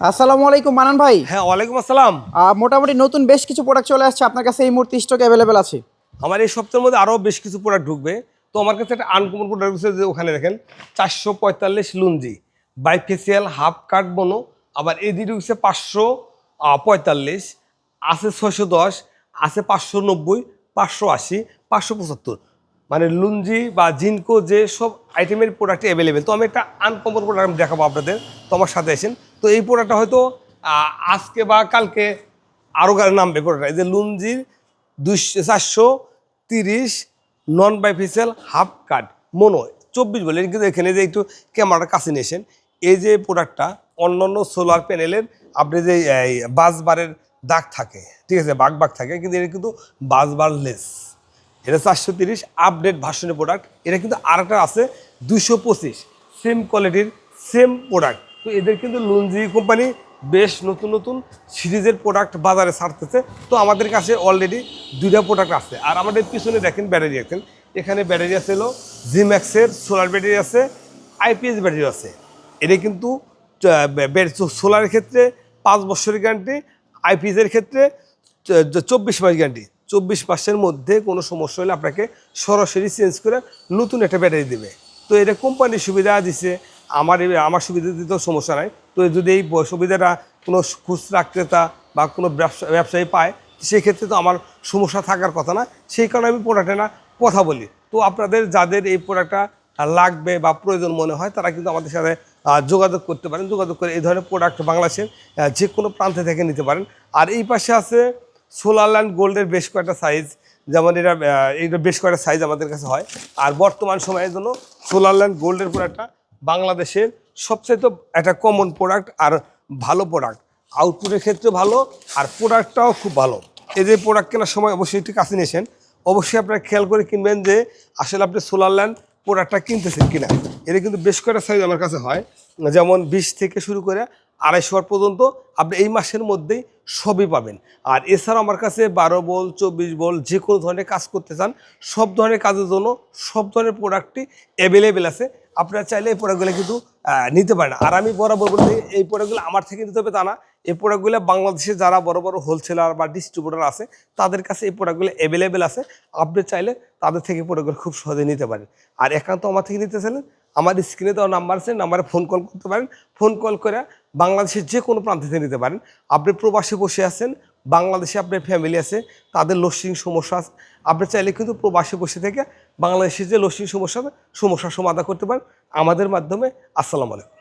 আসসালামু আলাইকুম মানান ভাই। হ্যাঁ ওয়ালাইকুম আসসালাম। মোটামুটি নতুন বেশ কিছু প্রোডাক্ট চলে আসছে আপনার কাছে এই মুহূর্তে স্টক অ্যাভেলেবেল আছে। আমার এই সপ্তাহের মধ্যে আরও বেশ কিছু প্রোডাক্ট ঢুকবে। তো আমার কাছে একটা আনকমন প্রোডাক্ট আছে যে ওখানে দেখেন চারশো পঁয়তাল্লিশ লুঞ্জি বাইফেসিয়াল হাফ কাট বনো আবার এই হচ্ছে পাঁচশো পঁয়তাল্লিশ আছে ছয়শো দশ আছে পাঁচশো নব্বই পাঁচশো আশি পাঁচশো পঁচাত্তর। মানে লুঞ্জি বা জিনকো যে সব আইটেমের প্রোডাক্ট অ্যাভেলেবেল তো আমি একটা আনকমন প্রোডাক্ট দেখাবো আপনাদের। তো আমার সাথে আসেন তো এই প্রোডাক্টটা হয়তো আজকে বা কালকে আরও গাড়ি নামবে প্রোডাক্ট এই যে লুঞ্জির দুইশো, চারশো তিরিশ নন বাইফিসিয়াল হাফ কাট মনো চব্বিশ বলে। কিন্তু এখানে যে একটু ক্যামেরাটা কাছে নিয়েছেন এই যে প্রোডাক্টটা অন্য অন্য সোলার প্যানেলের আপনি যে বাসবারের দাগ থাকে, ঠিক আছে, বাঘ বাঘ থাকে, কিন্তু এটা কিন্তু বাসবার লেস এটা চারশো তিরিশ আপডেট ভার্সনের প্রোডাক্ট এটা কিন্তু আরেকটা আছে দুশো পঁচিশ সেম কোয়ালিটির সেম প্রোডাক্ট তো এদের কিন্তু লুঞ্জি কোম্পানি বেশ নতুন নতুন সিরিজের প্রোডাক্ট বাজারে ছাড়তেছে। তো আমাদের কাছে অলরেডি দুইটা প্রোডাক্ট আছে। আর আমাদের পিছনে দেখেন ব্যাটারি দেখেন এখানে ব্যাটারি আছে হলো জিম্যাক্সের সোলার ব্যাটারি আছে আইপিএস ব্যাটারি আছে। এটা কিন্তু সোলারের ক্ষেত্রে পাঁচ বছরের গ্যারান্টি আইপিএসের ক্ষেত্রে চব্বিশ মাস গ্যারান্টি চব্বিশ মাসের মধ্যে কোনো সমস্যা হলে আপনাকে সরাসরি চেঞ্জ করে নতুন একটা ব্যাটারি দেবে। তো এটা কোম্পানির সুবিধা দিছে। আমার আমার সুবিধা দিতেও সমস্যা নাই। তো যদি এই সুবিধাটা কোনো খুচরা ক্রেতা বা কোনো ব্যবসা ব্যবসায়ী পায় সেই ক্ষেত্রে তো আমার সমস্যা থাকার কথা না। সেই কারণে আমি প্রোডাক্টে না কথা বলি। তো আপনাদের যাদের এই প্রোডাক্টটা লাগবে বা প্রয়োজন মনে হয়, তারা কিন্তু আমাদের সাথে যোগাযোগ করতে পারেন। যোগাযোগ করে এই ধরনের প্রোডাক্ট বাংলাদেশের যে কোনো প্রান্তে থেকে নিতে পারেন। আর এই পাশে আছে সোলারল্যান্ড গোল্ডের বেশ কয়েকটা সাইজ যেমন এটা এইটা বেশ কয়েকটা সাইজ আমাদের কাছে হয়। আর বর্তমান সময়ের জন্য সোলারল্যান্ড গোল্ডের প্রোডাক্টটা বাংলাদেশের সবচেয়ে তো একটা কমন প্রোডাক্ট আর ভালো প্রোডাক্ট আউটপুটের ক্ষেত্রে ভালো আর প্রোডাক্টটাও খুব ভালো। এদের প্রোডাক্ট কেনার সময় অবশ্যই একটু কাছে নিয়েছেন, অবশ্যই আপনারা খেয়াল করে কিনবেন যে আসলে আপনি সোলার ল্যান্ড প্রোডাক্টটা কিনতেছেন কিনা। এদের কিন্তু বেশ কয়েকটা সাইজ আমার কাছে হয়। যেমন বিশ থেকে শুরু করে আড়াইশো পর্যন্ত আপনি এই মাসের মধ্যেই সবই পাবেন। আর এছাড়া আমার কাছে বারো বল, চব্বিশ বল, যে কোনো ধরনের কাজ করতে চান, সব ধরনের কাজের জন্য সব ধরনের প্রোডাক্টই অ্যাভেলেবেল আছে। আপনারা চাইলে এই প্রোডাক্টগুলো কিন্তু নিতে পারেন। আর আমি বরাবর বলতে এই প্রোডাক্টগুলো আমার থেকে নিতে হবে তা না। এই প্রোডাক্টগুলো বাংলাদেশে যারা বড় বড় হোলসেলার বা ডিস্ট্রিবিউটার আছে, তাদের কাছে এই প্রোডাক্টগুলো অ্যাভেলেবেল আছে। আপনি চাইলে তাদের থেকে প্রোডাক্টগুলো খুব সহজে নিতে পারেন। আর একান্ত আমার থেকে নিতে চাইলে আমার স্ক্রিনে দেওয়া নাম্বার আছে নাম্বারে ফোন কল করতে পারেন। ফোন কল করে বাংলাদেশের যে কোনো প্রান্তে থেকে নিতে পারেন। আপনি প্রবাসে বসে আছেন, বাংলাদেশে আপনার ফ্যামিলি আছে, তাদের লোডশেডিং সমস্যা আছে। আপনি চাইলে কিন্তু প্রবাসে বসে থেকে বাংলাদেশের যে লোডশেডিং সমস্যা সমস্যা সমস্যার সমাধান করতে পারেন। আমাদের মাধ্যমে, আসসালামু আলাইকুম।